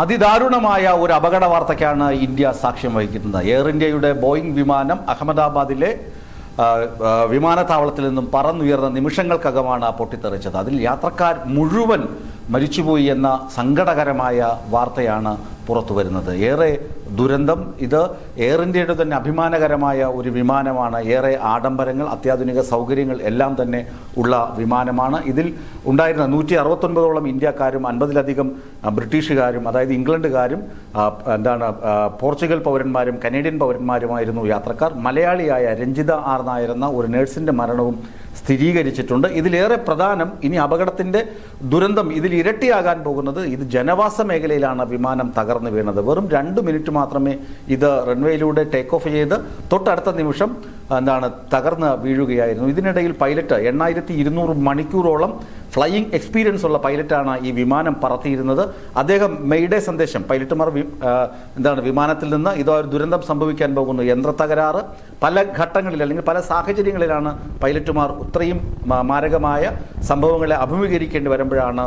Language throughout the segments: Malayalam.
അതിദാരുണമായ ഒരു അപകട വാർത്തയ്ക്കാണ് ഇന്ത്യ സാക്ഷ്യം വഹിക്കുന്നത്. എയർ ഇന്ത്യയുടെ ബോയിങ് വിമാനം അഹമ്മദാബാദിലെ വിമാനത്താവളത്തിൽ നിന്നും പറന്നുയർന്ന നിമിഷങ്ങൾക്കകമാണ് പൊട്ടിത്തെറിച്ചത്. അതിൽ യാത്രക്കാർ മുഴുവൻ മരിച്ചുപോയി എന്ന സങ്കടകരമായ വാർത്തയാണ് പുറത്തു വരുന്നത് ഏറെ ദുരന്തം. ഇത് എയർ ഇന്ത്യയുടെ തന്നെ അഭിമാനകരമായ ഒരു വിമാനമാണ്. ഏറെ ആഡംബരങ്ങൾ അത്യാധുനിക സൗകര്യങ്ങൾ എല്ലാം തന്നെ ഉള്ള വിമാനമാണ്. ഇതിൽ ഉണ്ടായിരുന്ന നൂറ്റി അറുപത്തൊൻപതോളം ഇന്ത്യക്കാരും അൻപതിലധികം ബ്രിട്ടീഷുകാരും അതായത് ഇംഗ്ലണ്ടുകാരും എന്താണ് പോർച്ചുഗൽ പൗരന്മാരും കനേഡിയൻ പൗരന്മാരുമായിരുന്നു യാത്രക്കാർ. മലയാളിയായ രഞ്ജിത ആർ നായർ എന്ന ഒരു നഴ്സിന്റെ മരണവും സ്ഥിരീകരിച്ചിട്ടുണ്ട്. ഇതിലേറെ പ്രധാനം ഇനി അപകടത്തിന്റെ ദുരന്തം ഇതിൽ ഇരട്ടിയാകാൻ പോകുന്നത് ഇത് ജനവാസ മേഖലയിലാണ് വിമാനം തകർന്നു വീണത്. വെറും രണ്ട് മിനിറ്റ് മാത്രമേ ഇത് റൺവേയിലൂടെ ടേക്ക് ഓഫ് ചെയ്ത് തൊട്ടടുത്ത നിമിഷം എന്താണ് തകർന്ന് വീഴുകയായിരുന്നു. ഇതിനിടയിൽ പൈലറ്റ് എണ്ണായിരത്തി ഇരുന്നൂറ് മണിക്കൂറോളം ഫ്ലൈയിങ് എക്സ്പീരിയൻസ് ഉള്ള പൈലറ്റാണ് ഈ വിമാനം പറത്തിയിരുന്നത്. അദ്ദേഹം മെയ്ഡേ സന്ദേശം പൈലറ്റുമാർ എന്താണ് വിമാനത്തിൽ നിന്ന് ഇതോ ഒരു ദുരന്തം സംഭവിക്കാൻ പോകുന്നു യന്ത്ര തകരാറ് പല ഘട്ടങ്ങളിൽ അല്ലെങ്കിൽ പല സാഹചര്യങ്ങളിലാണ് പൈലറ്റുമാർ ഇത്രയും മാരകമായ സംഭവങ്ങളെ അഭിമുഖീകരിക്കേണ്ടി വരുമ്പോഴാണ്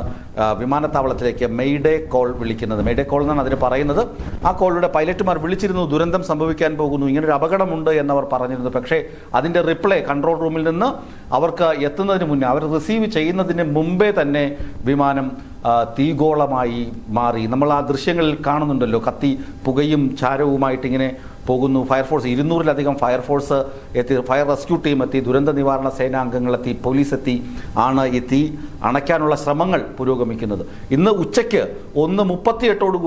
വിമാനത്താവളത്തിലേക്ക് മെയ്ഡേ കോൾ വിളിക്കുന്നത്. മെയ്ഡേ കോൾ എന്നാണ് അതിന് പറയുന്നത്. ആ കോളിലൂടെ പൈലറ്റുമാർ വിളിച്ചിരുന്നു ദുരന്തം സംഭവിക്കാൻ പോകുന്നു ഇങ്ങനൊരു അപകടമുണ്ട് എന്നവർ പറഞ്ഞിരുന്നു. പക്ഷേ അതിന്റെ റിപ്ലൈ കൺട്രോൾ റൂമിൽ നിന്ന് അവർക്ക് എത്തുന്നതിന് മുന്നേ അവർ റിസീവ് ചെയ്യുന്നതിന് മുമ്പേ തന്നെ വിമാനം തീഗോളമായി മാറി. നമ്മൾ ആ ദൃശ്യങ്ങളിൽ കാണുന്നുണ്ടല്ലോ കത്തി പുകയും ചാരവുമായിട്ട് ഇങ്ങനെ പോകുന്നു. ഫയർഫോഴ്സ് ഇരുന്നൂറിലധികം ഫയർഫോഴ്സ് എത്തി ഫയർ റെസ്ക്യൂ ടീം എത്തി ദുരന്ത നിവാരണ സേനാംഗങ്ങളെത്തി പോലീസ് എത്തി ആണ് ഈ തീ അണയ്ക്കാനുള്ള ശ്രമങ്ങൾ പുരോഗമിക്കുന്നത്. ഇന്ന് ഉച്ചയ്ക്ക് ഒന്ന് മുപ്പത്തിയെട്ടോടു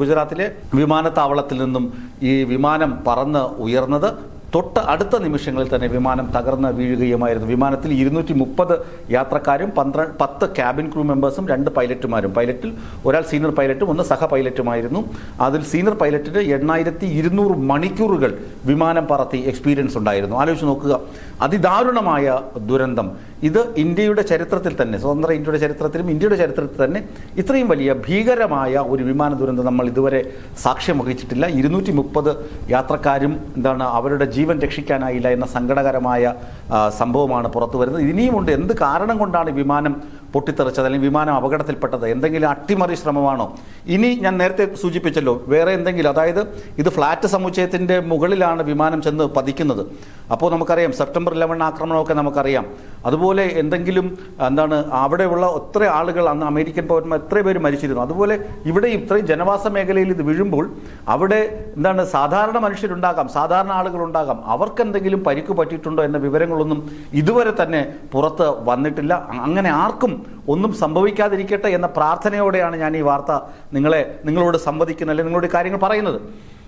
ഗുജറാത്തിലെ വിമാനത്താവളത്തിൽ നിന്നും ഈ വിമാനം പറന്ന് ഉയർന്നത്. തൊട്ട് അടുത്ത നിമിഷങ്ങളിൽ തന്നെ വിമാനം തകർന്ന് വീഴുകയുമായിരുന്നു. വിമാനത്തിൽ ഇരുന്നൂറ്റി മുപ്പത് യാത്രക്കാരും പന്ത്രണ്ട് പത്ത് ക്യാബിൻ ക്രൂ മെമ്പേഴ്സും രണ്ട് പൈലറ്റുമാരും പൈലറ്റിൽ ഒരാൾ സീനിയർ പൈലറ്റും ഒന്ന് സഹ പൈലറ്റുമായിരുന്നു അതിൽ സീനിയർ പൈലറ്റിന് എണ്ണായിരത്തി ഇരുന്നൂറ് മണിക്കൂറുകൾ വിമാനം പറത്തി എക്സ്പീരിയൻസ് ഉണ്ടായിരുന്നു. ആലോചിച്ച് നോക്കുക. അതിദാരുണമായ ദുരന്തം. ഇത് ഇന്ത്യയുടെ ചരിത്രത്തിൽ തന്നെ സ്വതന്ത്ര ഇന്ത്യയുടെ ചരിത്രത്തിലും ഇന്ത്യയുടെ ചരിത്രത്തിൽ തന്നെ ഇത്രയും വലിയ ഭീകരമായ ഒരു വിമാന ദുരന്തം നമ്മൾ ഇതുവരെ സാക്ഷ്യം വഹിച്ചിട്ടില്ല. ഇരുന്നൂറ്റി മുപ്പത് യാത്രക്കാരും എന്താണ് അവരുടെ ജീവൻ രക്ഷിക്കാനായില്ല എന്ന സങ്കടകരമായ സംഭവമാണ് പുറത്തു വരുന്നത്. ഇനിയുമുണ്ട്. എന്ത് കാരണം കൊണ്ടാണ് വിമാനം പൊട്ടിത്തെറിച്ചത്? അല്ലെങ്കിൽ വിമാനം അപകടത്തിൽപ്പെട്ടത്? എന്തെങ്കിലും അട്ടിമറി ശ്രമമാണോ? ഇനി ഞാൻ നേരത്തെ സൂചിപ്പിച്ചല്ലോ വേറെ എന്തെങ്കിലും അതായത് ഇത് ഫ്ലാറ്റ് സമുച്ചയത്തിന്റെ മുകളിലാണ് വിമാനം ചെന്ന് പതിക്കുന്നത്. അപ്പോൾ നമുക്കറിയാം സെപ്റ്റംബർ ഇലവൻ ആക്രമണമൊക്കെ നമുക്കറിയാം. അതുപോലെ എന്തെങ്കിലും എന്താണ് അവിടെയുള്ള ഒത്ര ആളുകൾ അന്ന് അമേരിക്കൻ പൗരന്മാർ എത്ര പേര് മരിച്ചിരുന്നു. അതുപോലെ ഇവിടെ ഇത്രയും ജനവാസ മേഖലയിൽ ഇത് വീഴുമ്പോൾ അവിടെ എന്താണ് സാധാരണ മനുഷ്യരുണ്ടാകാം സാധാരണ ആളുകളുണ്ടാകാം. അവർക്ക് എന്തെങ്കിലും പരിക്ക് പറ്റിയിട്ടുണ്ടോ എന്ന വിവരങ്ങളൊന്നും ഇതുവരെ തന്നെ പുറത്ത് വന്നിട്ടില്ല. അങ്ങനെ ആർക്കും ഒന്നും സംഭവിക്കാതിരിക്കട്ടെ എന്ന പ്രാർത്ഥനയോടെയാണ് ഞാൻ ഈ വാർത്ത നിങ്ങളെ നിങ്ങളോട് സംവദിക്കുന്നത് അല്ലെങ്കിൽ നിങ്ങളോട് കാര്യങ്ങൾ പറയുന്നത്.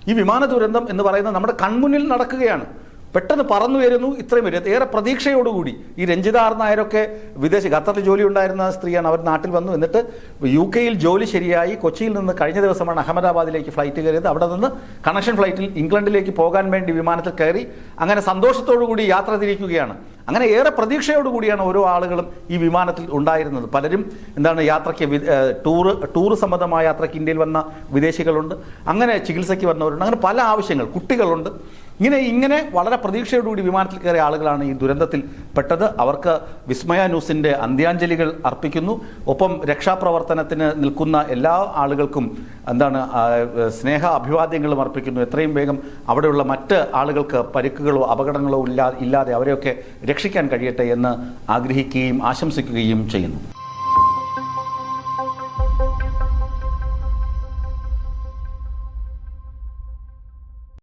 ഈ വിമാന ദുരന്തം എന്ന് പറയുന്നത് നമ്മുടെ കൺമുന്നിൽ നടക്കുകയാണ്. പെട്ടെന്ന് പറന്നു വരുന്നു ഇത്രയും വരും. ഏറെ പ്രതീക്ഷയോടുകൂടി. ഈ രഞ്ജിത ആർ നായരൊക്കെ വിദേശ ഖത്തറിൽ ജോലി ഉണ്ടായിരുന്ന സ്ത്രീയാണ്. അവർ നാട്ടിൽ വന്നു. എന്നിട്ട് യു കെയിൽ ജോലി ശരിയായി. കൊച്ചിയിൽ നിന്ന് കഴിഞ്ഞ ദിവസമാണ് അഹമ്മദാബാദിലേക്ക് ഫ്ലൈറ്റ് കയറിയത്. അവിടെ നിന്ന് കണക്ഷൻ ഫ്ലൈറ്റിൽ ഇംഗ്ലണ്ടിലേക്ക് പോകാൻ വേണ്ടി വിമാനത്തിൽ കയറി അങ്ങനെ സന്തോഷത്തോടു കൂടി യാത്ര തിരിക്കുകയാണ്. അങ്ങനെ ഏറെ പ്രതീക്ഷയോടുകൂടിയാണ് ഓരോ ആളുകളും ഈ വിമാനത്തിൽ ഉണ്ടായിരുന്നത്. പലരും എന്താണ് യാത്രയ്ക്ക് ടൂർ ടൂർ സംബന്ധമായ യാത്രയ്ക്ക് ഇന്ത്യയിൽ വന്ന വിദേശികളുണ്ട്. അങ്ങനെ ചികിത്സയ്ക്ക് വന്നവരുണ്ട്. അങ്ങനെ പല ആവശ്യങ്ങൾ. കുട്ടികളുണ്ട്. ഇങ്ങനെ ഇങ്ങനെ വളരെ പ്രതീക്ഷയോടുകൂടി വിമാനത്തിൽ കയറിയ ആളുകളാണ് ഈ ദുരന്തത്തിൽ പെട്ടത്. അവർക്ക് വിസ്മയ ന്യൂസിന്റെ അന്ത്യാഞ്ജലികൾ അർപ്പിക്കുന്നു. ഒപ്പം രക്ഷാപ്രവർത്തനത്തിന് നിൽക്കുന്ന എല്ലാ ആളുകൾക്കും എന്താണ് സ്നേഹ അഭിവാദ്യങ്ങളും അർപ്പിക്കുന്നു. എത്രയും വേഗം അവിടെയുള്ള മറ്റ് ആളുകൾക്ക് പരിക്കുകളോ അപകടങ്ങളോ ഇല്ലാ ഇല്ലാതെ അവരെയൊക്കെ രക്ഷിക്കാൻ കഴിയട്ടെ എന്ന് ആഗ്രഹിക്കുകയും ആശംസിക്കുകയും ചെയ്യുന്നു.